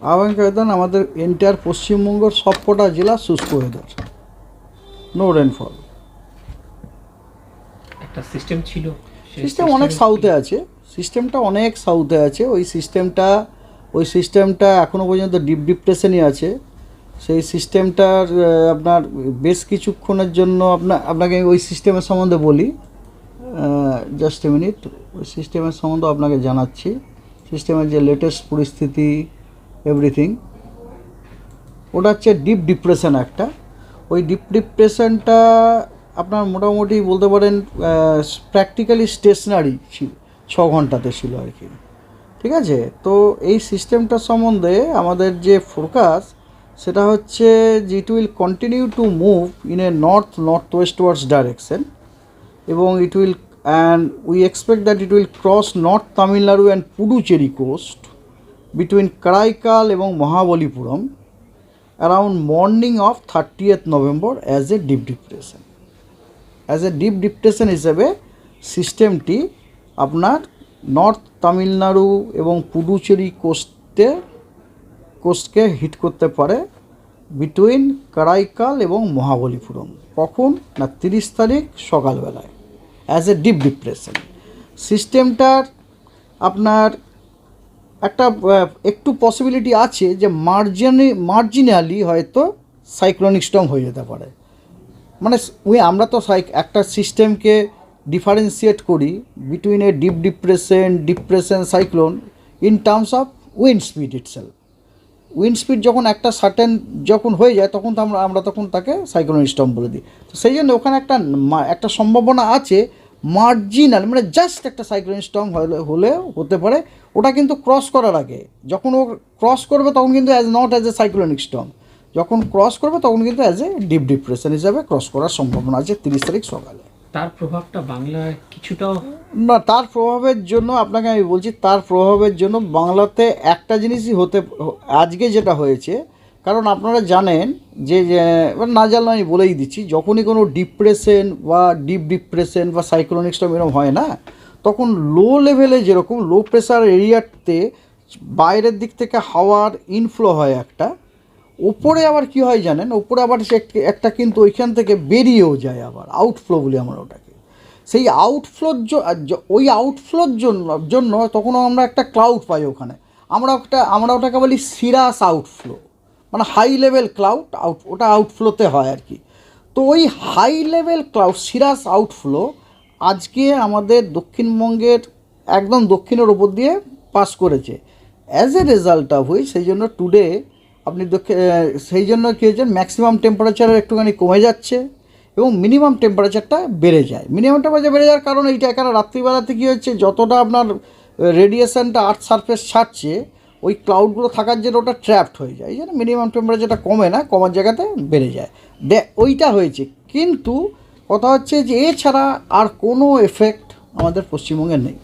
আগামী ওয়েদার আমাদের এন্টায়ার পশ্চিমবঙ্গের সবকটা জেলা শুষ্ক ওয়েদার নো রেনফল একটা সিস্টেম ছিল সিস্টেম অনেক সাউথে আছে। সিস্টেমটা অনেক সাউথে আছে। ওই সিস্টেমটা ওই সিস্টেমটা এখনও পর্যন্ত ডিপ ডিপ্রেশনই আছে। সেই সিস্টেমটার আপনার বেশ কিছুক্ষণের জন্য আপনার আপনাকে ওই সিস্টেমের সম্বন্ধে বলি। জাস্ট এ মিনিট ওই সিস্টেমের সম্বন্ধে আপনাকে জানাচ্ছি। সিস্টেমের যে লেটেস্ট পরিস্থিতি এভরিথিং ওটা হচ্ছে ডিপ ডিপ্রেশন একটা। ওই ডিপ ডিপ্রেশনটা আপনার মোটামুটি বলতে পারেন প্র্যাকটিক্যালি স্টেশনারি ছিল, ছ ঘন্টাতে ছিল আর কি। ঠিক আছে? তো এই সিস্টেমটা সম্বন্ধে আমাদের যে ফোরকাস সেটা হচ্ছে it will continue to move in a north north westwards direction এবং it will and we expect that it will cross north Tamil Nadu and Puducherry coast between Karaikal এবং Mahabalipuram around morning of thirtieth November as a deep depression as a deep depression হিসেবে সিস্টেমটি আপনার north Tamil Nadu এবং Puducherry কোস্টে কোস্টকে hit করতে পারে between Karaikal এবং মহাবলীপুরম কখন? না তিরিশ তারিখ সকালবেলায়। অ্যাজ এ ডিপ ডিপ্রেশন সিস্টেমটার আপনার একটা একটু পসিবিলিটি আছে যে মার্জিনি মার্জিনালি হয়তো সাইক্লোনিক স্টর্ম হয়ে যেতে পারে। মানে ওই আমরা তো সাইক, একটা সিস্টেমকে ডিফারেন্সিয়েট করি between a deep depression depression cyclone in terms of wind speed itself wind speed যখন একটা সার্টেন যখন হয়ে যায়, তখন তো আমরা আমরা তখন তাকে সাইক্লোন স্টর্ম বলে দিই। তো সেই জন্য ওখানে একটা একটা সম্ভাবনা আছে মার্জিনাল মানে জাস্ট একটা সাইক্লোন স্টর্ম হলে হলেও হতে পারে ওটা কিন্তু ক্রস করার আগে। যখন ও ক্রস করবে তখন কিন্তু as not as a cyclonic storm যখন ক্রস করবে তখন কিন্তু অ্যাজ এ ডিপ ডিপ্রেশন হিসাবে ক্রস করার সম্ভাবনা আছে তিরিশ তারিখ সকালে। তার প্রভাবটা বাংলায় কিছুটাও না তার প্রভাবের জন্য আপনাকে আমি বলছি তার প্রভাবের জন্য বাংলাতে একটা জিনিসই হতে আজকে যেটা হয়েছে কারণ আপনারা জানেন যে না জানলে আমি বলেই দিচ্ছি, যখনই কোনো ডিপ্রেশন বা ডিপ ডিপ্রেশন বা সাইক্লোনিক স্টর্ম এরকম হয় না, তখন লো লেভেলে যেরকম লো প্রেশার এরিয়াতে বাইরের দিক থেকে হাওয়ার ইনফ্লো হয় একটা, ওপরে আবার কি হয় জানেন, ওপরে আবার সে একটা কিন্তু ওইখান থেকে বেরিয়েও যায় আবার আউটফ্লো বলি আমরা ওটাকে। সেই আউটফ্লোর ওই আউটফ্লোর জন্য জন্য তখন আমরা একটা ক্লাউড পাই ওখানে। আমরা একটা, আমরা ওটাকে বলি সিরাস আউটফ্লো মানে হাই লেভেল ক্লাউড আউট ওটা আউটফ্লোতে হয় আর কি। তো ওই high level cloud cirrus outflow আজকে আমাদের দক্ষিণবঙ্গের, একদম দক্ষিণের ওপর দিয়ে পাস করেছে। As a result of which সেই জন্য টুডে আপনি সেই জন্য কী হয়েছে ম্যাক্সিমাম টেম্পারেচার একটুখানি কমে যাচ্ছে এবং মিনিমাম টেম্পারেচারটা বেড়ে যায়। মিনিমাম টেম্পারেচার বেড়ে যাওয়ার কারণ এইটা কারণ রাত্রিবেলাতে কী হচ্ছে, যতটা আপনার রেডিয়েশনটা আর্থ সারফেস ছাড়ছে ওই ক্লাউডগুলো থাকার জন্য ওটা ট্র্যাপড হয়ে যায়। এই জন্য মিনিমাম টেম্পারেচারটা কমে না, কমার জায়গাতে বেড়ে যায়। ওইটা হয়েছে। কিন্তু কথা হচ্ছে যে, এছাড়া আর কোনো এফেক্ট আমাদের পশ্চিমবঙ্গে নেই।